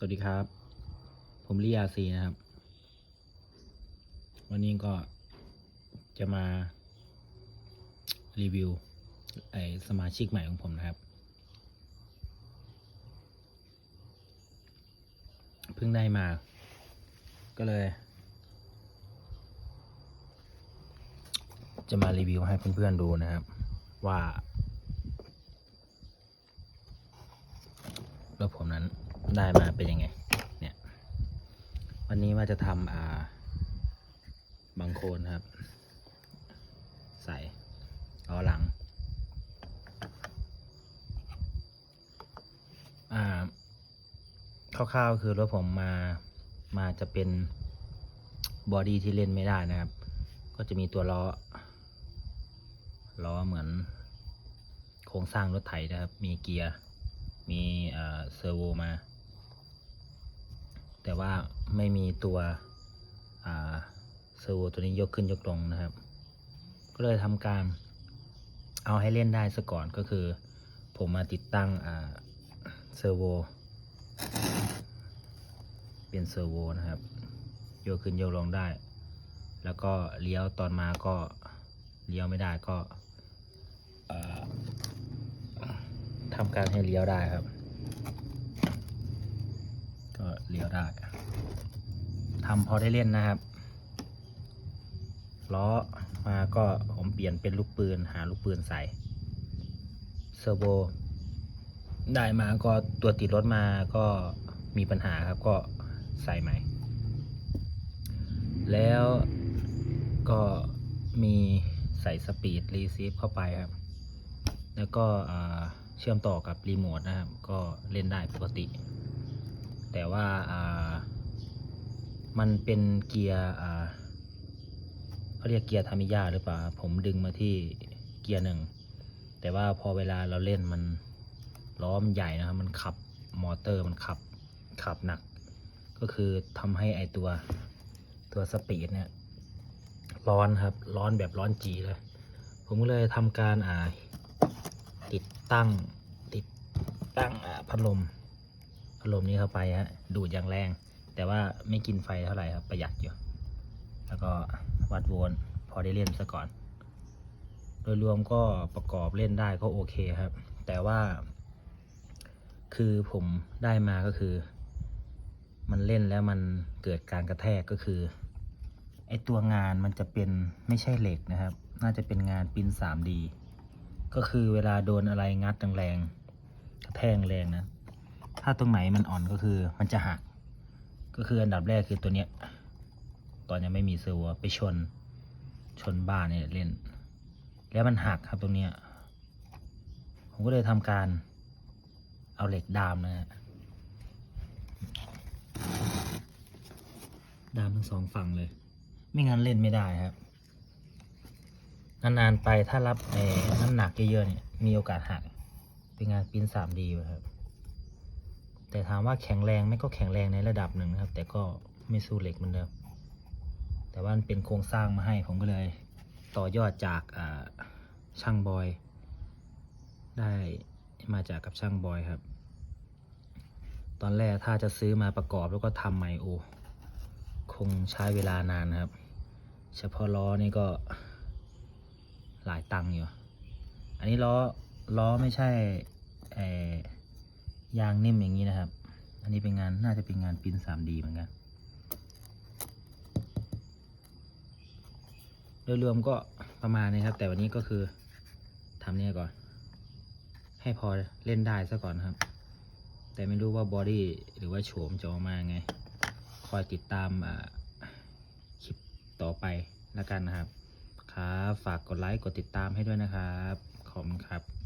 สวัสดีครับ ผมลิยาซีนะครับ วันนี้ก็จะมารีวิวไอสมาชิกใหม่ของผมนะครับ เพิ่งได้มา ก็เลย จะมารีวิวให้เพื่อนๆดูนะครับ ว่ารถผมนั้น ได้มาเป็นยังไง เนี่ย วันนี้ว่าจะทำอ่าบางโคนครับ ใส่ล้อหลัง อ่าคร่าวๆคือรถผมมามาจะเป็นบอดี้ที่เล่นไม่ได้นะครับ ก็จะมีตัวล้อ ล้อเหมือนโครงสร้างรถไถนะครับ มีเกียร์ มีเอ่อเซอร์โวมา แต่ว่าไม่มีตัวเซอร์โวตัวนี้ยกขึ้นยกลงนะครับ ก็เลยทำการเอาให้เล่นได้ซะก่อนก็คือ ผมมาติดตั้งเซอร์โวเป็นเซอร์โวนะครับยกขึ้นยกลงได้ แล้วก็เลี้ยวตอนมาก็เลี้ยวไม่ได้ก็ทำการให้เลี้ยวได้ครับ ก็เลี้ยวได้ ทำพอได้เล่นนะครับล้อมาก็ผมเปลี่ยนเป็นลูกปืนหาลูกปืนใส่เซอร์โบได้มาก็ตัวติดรถมาก็มีปัญหาครับก็ใส่ใหม่ แล้วก็มีใส่สปีดรีซีฟเข้าไปครับ แล้วก็เชื่อมต่อกับรีโมทนะครับ ก็เล่นได้ปกติ แต่ว่าอ่า มันเป็นเกียร์อ่าเขาเรียกเกียร์ทามิยาหรือเปล่า ผมดึงมาที่เกียร์หนึ่ง แต่ว่าพอเวลาเราเล่นมันล้อมันใหญ่นะครับ มันขับมอเตอร์มันขับขับหนัก ก็คือทำให้ไอตัวตัวสปีดเนี่ยร้อนครับ ร้อนแบบร้อนจีเลย ผมก็เลยทำการอ่าติดตั้งติดตั้งพัดลมพัดลมนี้เข้าไปฮะดูดอย่างแรง แต่ว่าไม่กินไฟเท่าไหร่ครับ ประหยัดอยู่ แล้วก็วัดโวลต์พอได้เล่นซะก่อน โดยรวมก็ประกอบเล่นได้ก็โอเคครับ แต่ว่า คือผมได้มาก็คือ มันเล่นแล้วมันเกิดการกระแทกก็คือไอตัวงานมันจะเป็นไม่ใช่เหล็กนะครับ น่าจะเป็นงานปิ้น 3D ก็คือเวลาโดนอะไรงัดแรงๆกระแทกแรงนะ ถ้าตรงไหนมันอ่อนก็คือมันจะหัก ก็คืออันดับแรกคือตัวเนี้ย ตอนยังไม่มีเซอร์วไปชน ชนบ้านเนี่ยเล่น แล้วมันหักครับตรงเนี้ย ผมก็เลยทำการเอาเหล็กดามนะฮะ ดามทั้งสองฝั่งเลย ไม่งั้นเล่นไม่ได้ครับ นานๆไปถ้ารับน้ำหนักเยอะๆเนี่ย มีโอกาสหัก เป็นงานปิ้นสามดีครับ แต่ถามว่าแข็งแรงไม่ก็แข็งแรงในระดับหนึ่งนะครับ แต่ก็ไม่สู้เหล็กเหมือนเดิมแต่ว่ามันเป็นโครงสร้างมาให้ผมก็เลย ต่อยอดจากช่างบอย ได้มาจากกับช่างบอยครับ ตอนแรกถ้าจะซื้อมาประกอบแล้วก็ทำใหม่โอคงใช้เวลานานนะครับ เฉพาะล้อนี่ก็หลายตังค์อยู่ อันนี้ล้อล้อไม่ใช่เออ ยางนิ่มอย่างนี้นะครับ อันนี้เป็นงานน่าจะเป็นงานปิ้น 3D เหมือนกัน โดยรวมก็ประมาณนี้ครับ แต่วันนี้ก็คือทำเนี่ยก่อน ให้พอเล่นได้ซะก่อนครับ แต่ไม่รู้ว่าบอดี้หรือว่าโฉมจะออกมาไง คอยติดตามอ่าคลิปต่อไปแล้วกันนะครับ ครับ ฝากกดไลค์กดติดตามให้ด้วยนะครับ ขอบคุณครับ